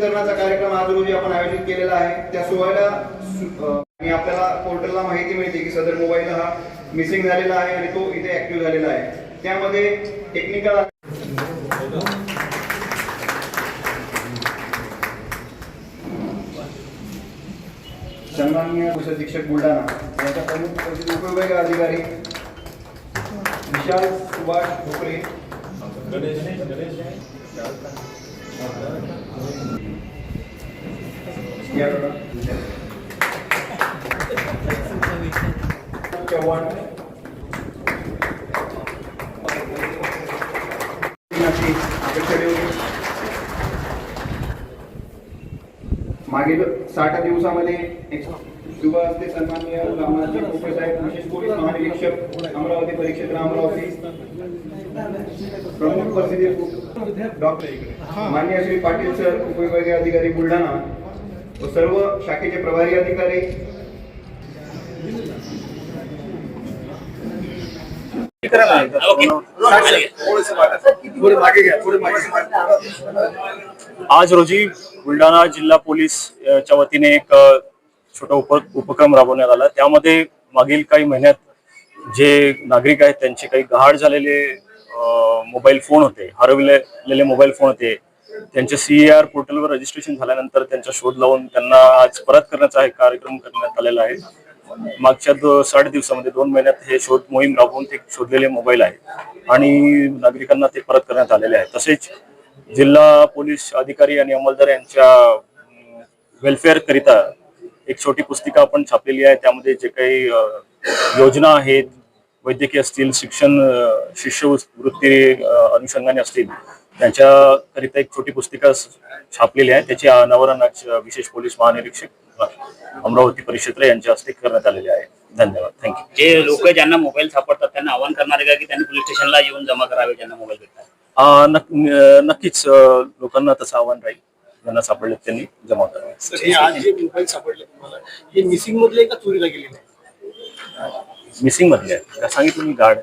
वितरणाचा कार्यक्रम आज रोजी आपण आयोजित केलेला आहे. त्या सोहळ्याला आणि आपल्याला पोर्टलला माहिती मिळते की सदर मोबाईल हा मिसिंग झालेला आहे आणि तो इथे ऍक्टिव्ह झालेला आहे. त्यामध्ये टेक्निकल सन्माननीय पोलीस अधीक्षक बुलढाणा यांच्या प्रमुख उपयोग अधिकारी विशाल सुभाष भोकरे चव्हाण नक्की मागील साठ दिवसामध्ये एक शुभ सन्माननीय रामनाथजी कोपरे साहेब विशेष पोलीस महानिरीक्षक अमरावती परिक्षेत्र अमरावती. प्रमुख प्रसिद्धी डॉक्टर मान्य श्री पाटील सर उपविभागीय अधिकारी बुलढाणा. व सर्व शाखेचे प्रभारी अधिकारी. आज रोजी बुलढाणा जिल्हा पोलीस च्या वतीने एक छोटा उप उपक्रम राबवण्यात आला. त्यामध्ये मागील काही महिन्यात जे नागरिक आहेत त्यांचे काही गहाड झालेले मोबाईल फोन होते हरविलेले मोबाईल फोन होते त्यांचे सीईआर पोर्टलवर रजिस्ट्रेशन झाल्यानंतर त्यांचा शोध लावून त्यांना आज परत करण्याचा एक कार्यक्रम करण्यात आलेला आहे. मागच्या दो साठ दिवसामध्ये दोन महिन्यात हे शोध मोहीम राबवून ते शोधलेले मोबाईल आहे आणि नागरिकांना ते परत करण्यात आलेले आहे. तसेच जिल्हा पोलीस अधिकारी आणि अंमलदार यांच्या वेलफेअर करिता एक छोटी पुस्तिका आपण छापलेली आहे. त्यामध्ये जे काही योजना आहेत वैद्यकीय असतील शिक्षण शिष्यवृत्ती अनुषंगाने असतील त्यांच्याकरिता एक छोटी पुस्तिका छापलेली आहे. त्याचे अनावरण आज विशेष पोलीस महानिरीक्षक अमरावती परिक्षेत्र यांच्या हस्ते करण्यात आलेले आहे. धन्यवाद. थँक्यू जे लोक ज्यांना मोबाईल सापडतात त्यांना आवाहन करणार का की त्यांनी पोलीस स्टेशनला येऊन जमा करावे ज्यांना मोबाईल भेटतात? नक्कीच लोकांना तसं आव्हान राहील. ज्यांना सापडले त्यांनी जमा करावे. सर हे आज जे मोबाईल सापडले तुम्हाला हे मिसिंग मधले का चोरीला गेलेले? आहे मिसिंग मधले आहे सांगितलं मी गार्ड.